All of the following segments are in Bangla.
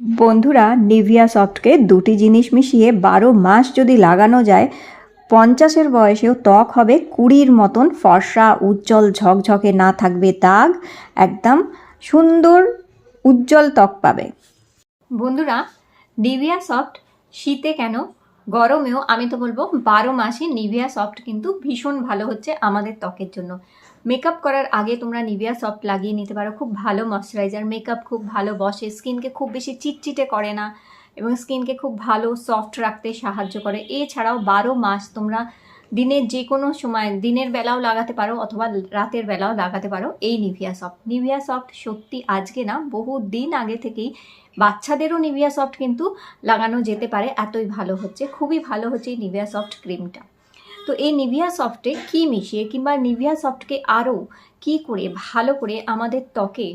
বন্ধুরা নিভিয়া সফটকে দুটি জিনিস মিশিয়ে বারো মাস যদি লাগানো যায়, পঞ্চাশের বয়সেও ত্বক হবে কুড়ির মতন, ফর্সা, উজ্জ্বল, ঝকঝকে, না থাকবে দাগ, একদম সুন্দর, উজ্জ্বল ত্বক পাবে। বন্ধুরা নিভিয়া সফট শীতে কেন? গরমেও আমি তো বলব, বারো মাসে নিভিয়া সফট কিন্তু ভীষণ ভালো হচ্ছে আমাদের ত্বকের জন্য। মেকআপ করার আগে তোমরা নিভিয়া সফট লাগিয়ে নিতে পারো। খুব ভালো ময়শ্চারাইজার মেকআপ খুব ভালো বসে স্কিনকে খুব বেশি চিটচিটে করে না এবং স্কিনকে খুব ভালো সফট রাখতে সাহায্য করে। এছাড়াও বারো মাস তোমরা দিনের যে কোনো সময়, দিনের বেলাও লাগাতে পারো অথবা রাতের বেলাও লাগাতে পারো এই নিভিয়া সফট নিভিয়া সফট সত্যি আজকে না, বহু দিন আগে থেকেই বাচ্চাদেরও নিভিয়া সফট কিন্তু লাগানো যেতে পারে, এতই ভালো হচ্ছে। খুবই ভালো হচ্ছে এই নিভিয়া সফট ক্রিমটা তো এই নিভিয়া সফটে কি মিশিয়ে কিংবা নিভিয়া সফটকে আরও কি করে, ভালো করে আমাদের ত্বকে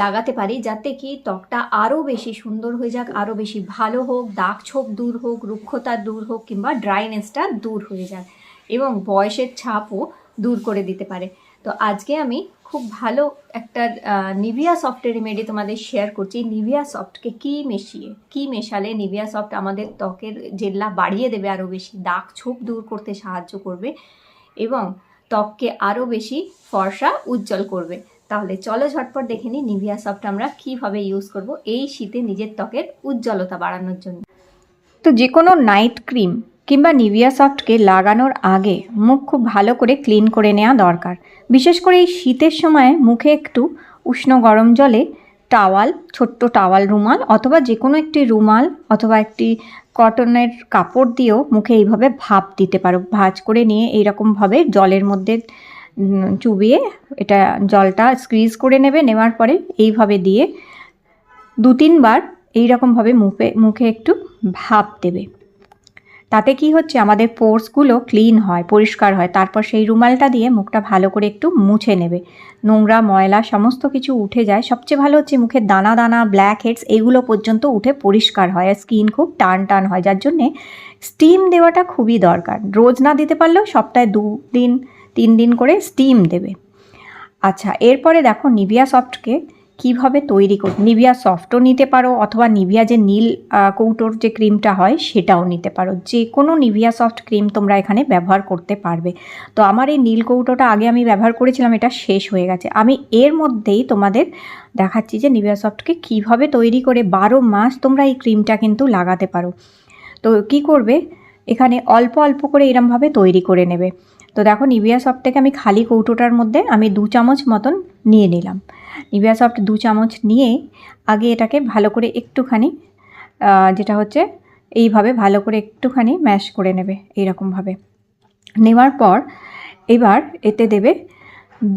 লাগাতে পারি যাতে কি ত্বকটা আরও বেশি সুন্দর হয়ে যাক আরও বেশি ভালো হোক, দাগ ছোপ দূর হোক, রুক্ষতা দূর হোক কিংবা ড্রাইনেসটা দূর হয়ে যাক এবং বয়সের ছাপও দূর করে দিতে পারে। তো আজকে আমি খুব ভালো একটা নিভিয়া সফটের রেমেডি তোমাদের শেয়ার করছি। নিভিয়া সফটকে কি মিশিয়ে, কি মেশালে নিভিয়া সফট আমাদের ত্বকের জেল্লা বাড়িয়ে দেবে আরও বেশি, দাগ ছোপ দূর করতে সাহায্য করবে এবং ত্বককে আরও বেশি ফর্সা উজ্জ্বল করবে। তাহলে চলো ঝটপট দেখে নিই নিভিয়া সফট আমরা কীভাবে ইউজ করব এই শীতে নিজের ত্বকের উজ্জ্বলতা বাড়ানোর জন্য। তো যে কোনো নাইট ক্রিম কিংবা নিভিয়া সফটকে লাগানোর আগে মুখ খুব ভালো করে ক্লিন করে নেওয়া দরকার। বিশেষ করে এই শীতের সময় মুখে একটু উষ্ণ গরম জলে টাওয়াল, ছোট্ট টাওয়াল রুমাল অথবা যে কোনো একটি রুমাল অথবা একটি কটনের কাপড় দিয়েও মুখে এইভাবে ভাপ দিতে পারো। ভাজ করে নিয়ে এইরকমভাবে জলের মধ্যে চুবিয়ে এটা জলটা স্ক্রিজ করে নেবে, নেওয়ার পরে এইভাবে দিয়ে দু তিনবার এইরকমভাবে মুখে মুখে একটু ভাপ দেবে। তাতে কি হচ্ছে, আমাদের পোর্সগুলো ক্লিন হয়, পরিষ্কার হয়, তারপর সেই রুমালটা দিয়ে মুখটা ভালো করে একটু মুছে নেবে। নোংরা, ময়লা, সমস্ত কিছু উঠে যায়। সবচেয়ে ভালো হচ্ছে মুখের দানা দানা ব্ল্যাক হেডস এগুলো পর্যন্ত উঠে পরিষ্কার হয় আর স্কিন খুব টান টান হয়, যার জন্যে স্টিম দেওয়াটা খুবই দরকার। রোজ না দিতে পারলেও সপ্তাহে দিন, তিন দিন করে স্টিম দেবে। আচ্ছা এরপরে দেখো নিভিয়া সফটকে কীভাবে তৈরি কর, নিভিয়া সফটও নিতে পারো অথবা নিভিয়া যে নীল কৌটোর যে ক্রিমটা হয় সেটাও নিতে পারো। যে কোনো নিভিয়া সফট ক্রিম তোমরা এখানে ব্যবহার করতে পারবে। তো আমার এই নীল কৌটোটা আগে আমি ব্যবহার করেছিলাম, এটা শেষ হয়ে গেছে। আমি এর মধ্যেই তোমাদের দেখাচ্ছি যে নিভিয়া সফটকে কীভাবে তৈরি করে বারো মাস তোমরা এই ক্রিমটা কিন্তু লাগাতে পারো। তো কি করবে? এখানে অল্প অল্প করে এরমভাবে তৈরি করে নেবে। তো দেখো নিভিয়া সফট থেকে আমি খালি কৌটোটার মধ্যে আমি দু চামচ মতন নিয়ে নিলাম। নিভিয়া সফট দু চামচ নিয়ে আগে এটাকে ভালো করে একটুখানি যেটা হচ্ছে এইভাবে ভালো করে একটুখানি ম্যাশ করে নেবে এইরকমভাবে। নেওয়ার পর এবার এতে দেবে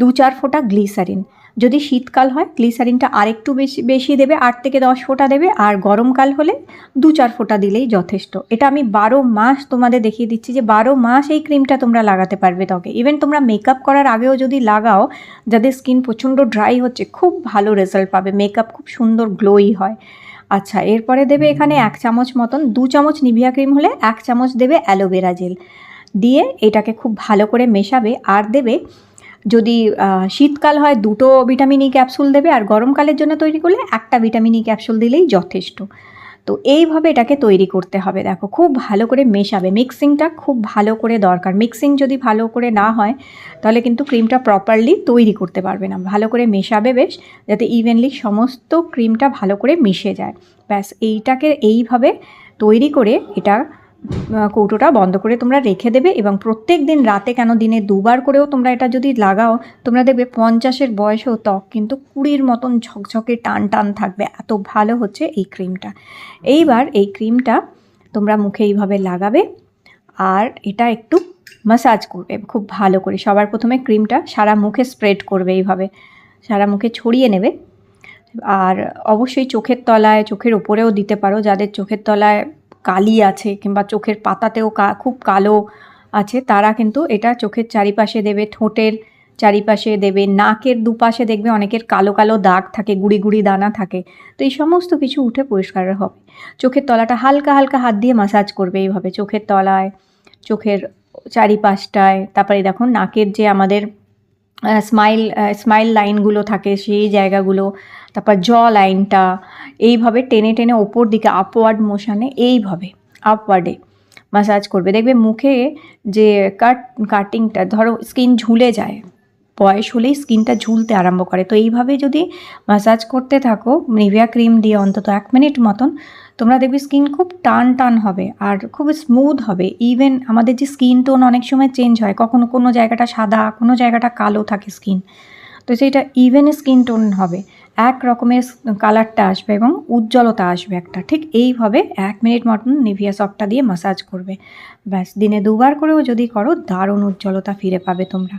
দু চার ফোঁটা গ্লিসারিন। যদি শীতকাল হয় গ্লিসারিনটা আরেকটু বেশি বেশি দেবে আট থেকে দশ ফোঁটা দেবে আর গরমকাল হলে দু চার ফোঁটা দিলেই যথেষ্ট। এটা আমি বারো মাস তোমাদের দেখিয়ে দিচ্ছি যে বারো মাস এই ক্রিমটা তোমরা লাগাতে পারবে ত্বকে। ইভেন তোমরা মেকআপ করার আগেও যদি লাগাও যাদের স্কিন প্রচণ্ড ড্রাই হচ্ছে খুব ভালো রেজাল্ট পাবে। মেকআপ খুব সুন্দর গ্লোই হয়। আচ্ছা এরপরে দেবে এখানে এক চামচ মতন দু চামচ নিভিয়া ক্রিম হলে এক চামচ দেবে অ্যালোভেরা জেল দিয়ে এটাকে খুব ভালো করে মেশাবে আর দেবে যদি শীতকাল হয় দুটো ভিটামিন ই ক্যাপসুল দেবে আর গরমকালের জন্য তৈরি করলে একটা ভিটামিন ই ক্যাপসুল দিলেই যথেষ্ট। তো এইভাবে এটাকে তৈরি করতে হবে। দেখো খুব ভালো করে মেশাবে। মিক্সিংটা খুব ভালো করে দরকার। মিক্সিং যদি ভালো করে না হয়, তাহলে কিন্তু ক্রিমটা প্রপারলি তৈরি করতে পারবে না। ভালো করে মেশাবে বেশ, যাতে ইভেনলি সমস্ত ক্রিমটা ভালো করে মিশে যায়। ব্যাস, এইটাকে এইভাবে তৈরি করে এটা কৌটোটা বন্ধ করে তোমরা রেখে দেবে এবং প্রত্যেক দিন রাতে কেন দিনে দুবার করেও তোমরা এটা যদি লাগাও, তোমরা দেখবে পঞ্চাশের বয়সেও ত্বক কিন্তু কুড়ির মতন ঝকঝকে টান টান থাকবে। এত ভালো হচ্ছে এই ক্রিমটা। এইবার এই ক্রিমটা তোমরা মুখে এইভাবে লাগাবে আর এটা একটু মাসাজ করবে, খুব ভালো করে। সবার প্রথমে ক্রিমটা সারা মুখে স্প্রেড করবে এইভাবে, সারা মুখে ছড়িয়ে নেবে। আর অবশ্যই চোখের তলায়, চোখের ওপরেও দিতে পারো। যাদের চোখের তলায় কালি আছে কিংবা চোখের পাতাতেও খুব কালো আছে, তারা কিন্তু এটা চোখের চারিপাশে দেবে, ঠোঁটের চারিপাশে দেবে, নাকের দুপাশে দেখবে অনেকের কালো কালো দাগ থাকে, গুড়ি গুড়ি দানা থাকে। তো এই সমস্ত কিছু উঠে পরিষ্কার হবে। চোখের তলাটা হালকা হালকা হাত দিয়ে মাসাজ করবে এইভাবে, চোখের তলায়, চোখের চারিপাশটায়, তারপরে দেখো নাকের যে আমাদের স্মাইল স্মাইল লাইনগুলো থাকে, সেই জায়গাগুলো তারপর জ লাইনটা এইভাবে টেনে টেনে ওপর দিকে আপওয়ার্ড মোশানে এইভাবে আপওয়ার্ডে মাসাজ করবে। দেখবে মুখে যে কাট কাটিংটা ধরো স্কিন ঝুলে যায়, বয়স হলেই স্কিনটা ঝুলতে আরম্ভ করে। তো এইভাবে যদি মাসাজ করতে থাকো, নিভিয়া ক্রিম দিয়ে অন্তত এক মিনিট মতন, তোমরা দেখবে স্কিন খুব টান টান হবে আর খুব স্মুথ হবে। ইভেন আমাদের যে স্কিন টোন অনেক সময় চেঞ্জ হয়, কখনো কোনো জায়গাটা সাদা, কোনো জায়গাটা কালো থাকে স্কিন তো সেটা ইভেন স্কিন টোন হবে। এক রকমের কালারটা আসবে এবং উজ্জ্বলতা আসবে একটা। ঠিক এইভাবে এক মিনিট মতন নিভিয়া সফটটা দিয়ে মাসাজ করবে। ব্যাস, দিনে দুবার করেও যদি করো, দারুণ উজ্জ্বলতা ফিরে পাবে তোমরা।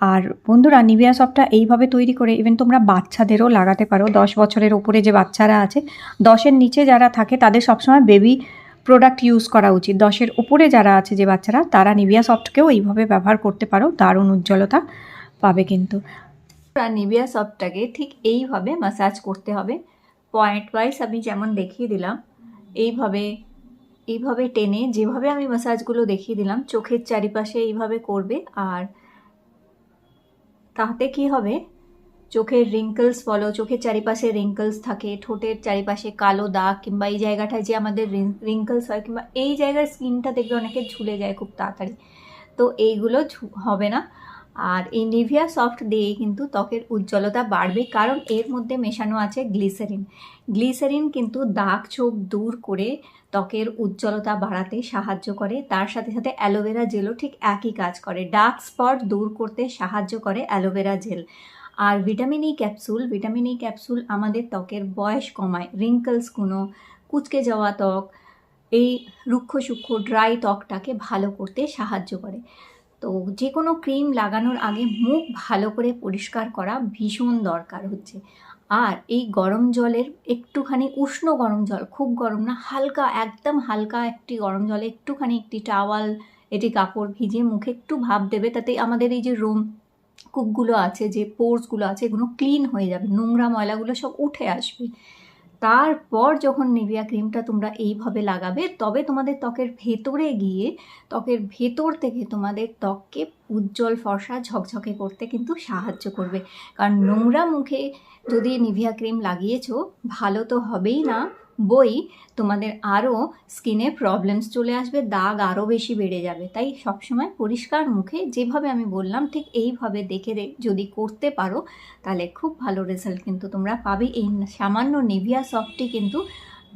আর বন্ধুরা, নিভিয়া সফটটা এইভাবে তৈরি করে ইভেন তোমরা বাচ্চাদেরও লাগাতে পারো। দশ বছরের ওপরে যে বাচ্চারা আছে, দশের নিচে যারা থাকে, তাদের সবসময় বেবি প্রোডাক্ট ইউজ করা উচিত। দশের উপরে যারা আছে যে বাচ্চারা, তারা নিভিয়া সফটকেও এইভাবে ব্যবহার করতে পারো। দারুণ উজ্জ্বলতা পাবে কিন্তু। নিভিয়া সফটটাকে ঠিক এইভাবে মাসাজ করতে হবে। পয়েন্ট ওয়াইজ আমি যেমন দেখিয়ে দিলাম, এইভাবে এইভাবে টেনে যেভাবে আমি মাসাজগুলো দেখিয়ে দিলাম, চোখের চারিপাশে এইভাবে করবে আর তাতে কি হবে? চোখের রিঙ্কলস বলো চোখের চারিপাশে রিঙ্কলস থাকে, ঠোঁটের চারিপাশে কালো দাগ কিংবা এই জায়গাটায় যে আমাদের রিঙ্কলস হয় কিংবা এই জায়গার স্কিনটা দেখবে অনেকে ঝুলে যায় খুব তাড়াতাড়ি। তো এইগুলো হবে না। আর এই নিভিয়া সফট দিয়েই কিন্তু ত্বকের উজ্জ্বলতা বাড়বে, কারণ এর মধ্যে মেশানো আছে গ্লিসারিন গ্লিসারিন কিন্তু দাগ ছোপ দূর করে ত্বকের উজ্জ্বলতা বাড়াতে সাহায্য করে। তার সাথে সাথে অ্যালোভেরা জেলও ঠিক একই কাজ করে। ডার্ক স্পট দূর করতে সাহায্য করে অ্যালোভেরা জেল। আর vitamin E capsule vitamin E capsule আমাদের ত্বকের বয়স কমায়। রিঙ্কলস রিঙ্কলসগুলো কুচকে যাওয়া ত্বক, এই রুক্ষ সূক্ষ্ম ড্রাই ত্বকটাকে ভালো করতে সাহায্য করে। তো যে কোনো ক্রিম লাগানোর আগে মুখ ভালো করে পরিষ্কার করা ভীষণ দরকার হচ্ছে। আর এই গরম জলের একটুখানি উষ্ণ গরম জল, খুব গরম না, হালকা, একদম হালকা একটি গরম জলে একটুখানি একটি টাওয়াল এটি কাপড় ভিজিয়ে মুখে একটু ভাব দেবে, তাতে আমাদের এই যে রোম কূপগুলো আছে, যে পোর্সগুলো আছে, এগুলো ক্লিন হয়ে যাবে, নোংরা ময়লাগুলো সব উঠে আসবে। তারপর যখন নিভিয়া ক্রিমটা তোমরা এইভাবে লাগাবে, তবে তোমাদের ত্বকের ভেতরে গিয়ে, ত্বকের ভেতর থেকে তোমাদের ত্বককে উজ্জ্বল, ফর্সা, ঝকঝকে করতে কিন্তু সাহায্য করবে। কারণ নোংরা মুখে যদি নিভিয়া ক্রিম লাগিয়েছো, ভালো তো হবেই না। বই, তোমাদের আরও স্কিনে প্রবলেমস চলে আসবে, দাগ আরও বেশি বেড়ে যাবে। তাই সবসময় পরিষ্কার মুখে যেভাবে আমি বললাম, ঠিক এইভাবে দেখে যদি করতে পারো, তাহলে খুব ভালো রেজাল্ট কিন্তু তোমরা পাবে। এই সামান্য নিভিয়া সফটটি কিন্তু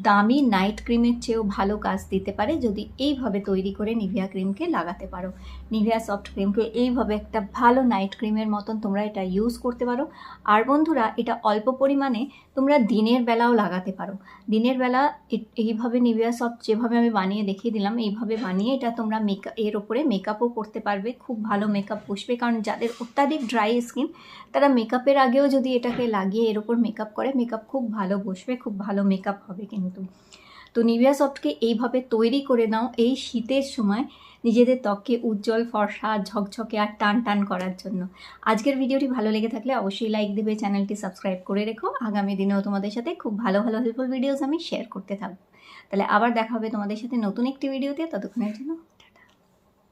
দামি নাইট ক্রিমের চেয়েও ভালো কাজ দিতে পারে যদি এইভাবে তৈরি করে নিভিয়া ক্রিমকে লাগাতে পারো। নিভিয়া সফট ক্রিমকে এইভাবে একটা ভালো নাইট ক্রিমের মতন তোমরা এটা ইউজ করতে পারো। আর বন্ধুরা, এটা অল্প পরিমাণে তোমরা দিনের বেলাও লাগাতে পারো। দিনের বেলা এইভাবে নিভিয়া সফট যেভাবে আমি বানিয়ে দেখিয়ে দিলাম, এইভাবে বানিয়ে এটা তোমরা মেকআপ এর ওপরে মেকআপও করতে পারবে। খুব ভালো মেকআপ বসবে। কারণ যাদের অত্যাধিক ড্রাই স্কিন তারা মেকআপের আগেও যদি এটাকে লাগিয়ে এর ওপর মেকআপ করে, মেকআপ খুব ভালো বসবে, খুব ভালো মেকআপ হবে কিন্তু। তো নিভিয়া সফটকে এইভাবে তৈরি করে নাও এই শীতের সময় নিজেদের ত্বককে উজ্জ্বল, ফর্সা, ঝকঝকে আর টান টান করার জন্য। আজকের ভিডিওটি ভালো লেগে থাকলে অবশ্যই লাইক দেবে, চ্যানেলটি সাবস্ক্রাইব করে রেখো। আগামী দিনেও তোমাদের সাথে খুব ভালো ভালো হেল্পফুল ভিডিওস আমি শেয়ার করতে থাকব। তাহলে আবার দেখা হবে তোমাদের সাথে নতুন একটি ভিডিওতে ততক্ষণের জন্য